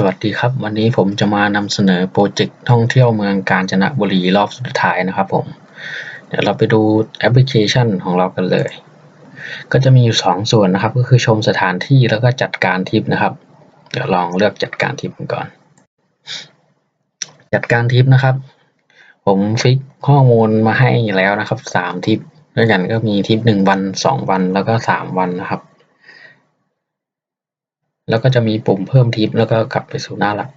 สวัสดีครับ วันนี้ผมจะมานำเสนอโปรเจกต์ท่องเที่ยวเมืองกาญจนบุรีรอบสุดท้ายนะครับผม เดี๋ยวเราไปดูแอปพลิเคชันของเรากันเลย ก็จะมีอยู่สองส่วนนะครับ ก็คือชมสถานที่แล้วก็จัดการทริปนะครับ เดี๋ยวลองเลือกจัดการทริปกันก่อน จัดการทริปนะครับ ผมฟิกข้อมูลมาให้แล้วนะครับสามทริปด้วยกันก็มีทริปหนึ่งวันสองวันแล้วก็สามวันนะครับ แล้วก็จะมีปุ่มเพิ่มทิปแล้วก็กลับไปสู่หน้าหลัก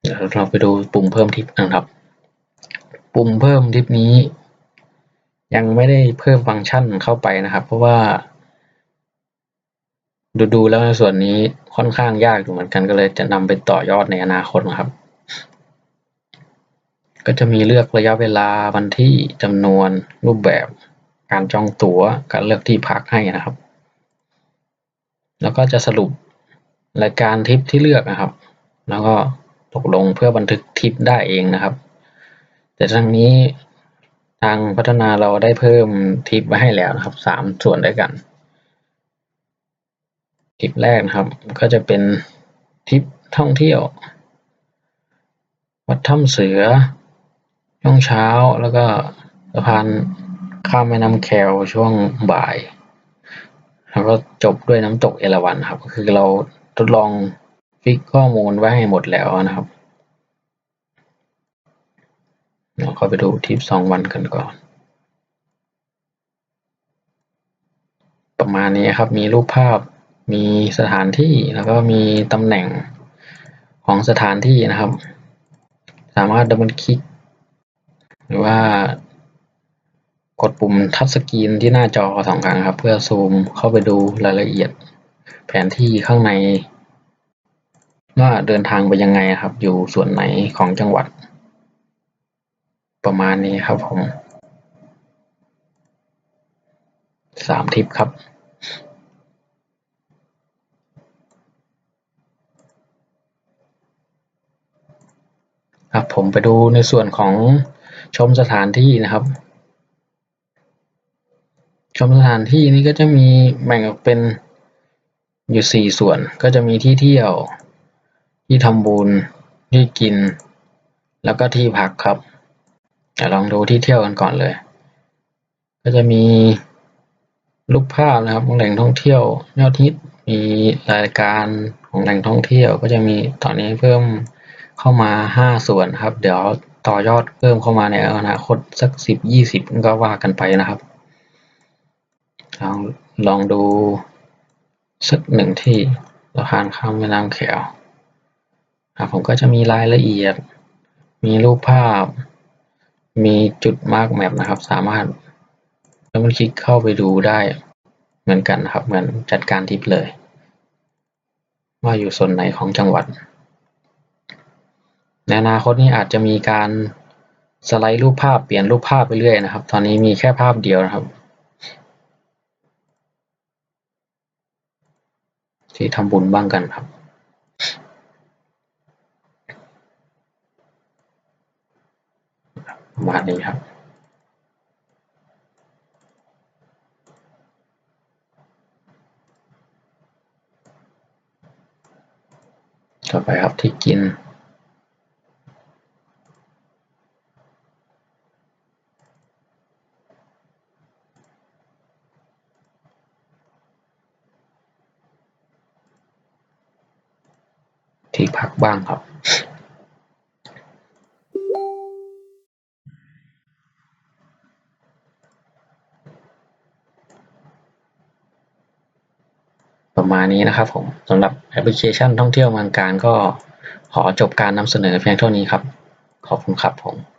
เดี๋ยวเราไปดูปุ่มเพิ่มทิปนะครับ ปุ่มเพิ่มทิปนี้ ยังไม่ได้เพิ่มฟังก์ชันเข้าไปนะครับ เพราะว่า ดูดูแล้วในส่วนนี้ค่อนข้างยากอยู่เหมือนกันก็เลยจะนำไปต่อยอดในอนาคตนะครับ ก็จะมีเลือกระยะเวลาวันที่จำนวนรูปแบบ การจองตั๋วการเลือกที่พักให้นะครับ แล้วก็จะสรุป รายการทริปที่เลือกนะครับ แล้วก็ตกลงเพื่อบันทึกทริปได้เองนะครับ แต่ทางนี้ทางพัฒนาเราได้เพิ่มทริปไว้ให้แล้วนะครับสามส่วนด้วยกันทริปแรกนะครับ ก็จะเป็นทริปท่องเที่ยว วัดถ้ำเสือ ช่วงเช้าแล้วก็สะพานข้ามแม่น้ำแควช่วงบ่าย แล้วก็จบด้วยน้ำตกเอราวัณครับ ก็คือเรา ทดลองฟิกข้อมูลไว้ให้หมดแล้วนะครับ เราเข้าไปดูทริปสองวันกันก่อน ประมาณนี้ครับ มีรูปภาพ มีสถานที่ แล้วก็มีตำแหน่งของสถานที่นะครับ สามารถดับเบิลคลิก หรือว่ากดปุ่มทัชสกรีนที่หน้าจอสองครั้งครับ เพื่อซูมเข้าไปดูรายละเอียด แผนที่ข้างในว่าเดินทางไปยังไงครับ อยู่ส่วนไหนของจังหวัด ประมาณนี้ครับผมสามทิปครับครับผมไปดูในส่วนของชมสถานที่นะครับ ชมสถานที่นี้ก็จะมีแบ่งออกเป็น อยู่สี่ส่วนก็จะมีที่เที่ยว ที่ทำบุญ ที่กิน แล้วก็ที่พักครับ เดี๋ยวลองดูที่เที่ยวกันก่อนเลย ก็จะมีรูปภาพนะครับของแหล่งท่องเที่ยวยอดฮิตมีรายการของแหล่งท่องเที่ยวก็จะมีตอนนี้เพิ่มเข้ามาห้าส่วนครับ เดี๋ยวต่อยอดเพิ่มเข้ามาในอนาคตสักสิบยี่สิบก็ว่ากันไปนะครับลองลองดู สักหนึ่งที่ สะพานข้ามแม่น้ำแขวครับผมก็จะมีรายละเอียด มีรูปภาพ มีจุดมาร์กแมปนะครับ สามารถแล้วมันคลิกเข้าไปดูได้เหมือนกันนะครับ เหมือนจัดการทิปเลย ว่าอยู่ส่วนไหนของจังหวัด ในอนาคตนี้อาจจะมีการสไลด์รูปภาพเปลี่ยนรูปภาพไปเรื่อยนะครับ ตอนนี้มีแค่ภาพเดียวนะครับ ที่ทำบุญบ้างกันครับประมาณนี้ครับต่อไปครับที่กิน ที่พักบ้างครับ ประมาณนี้นะครับผมสำหรับแอปพลิเคชันท่องเที่ยวเมืองการก็ขอจบการนำเสนอเพียงเท่านี้ครับ ขอบคุณครับผม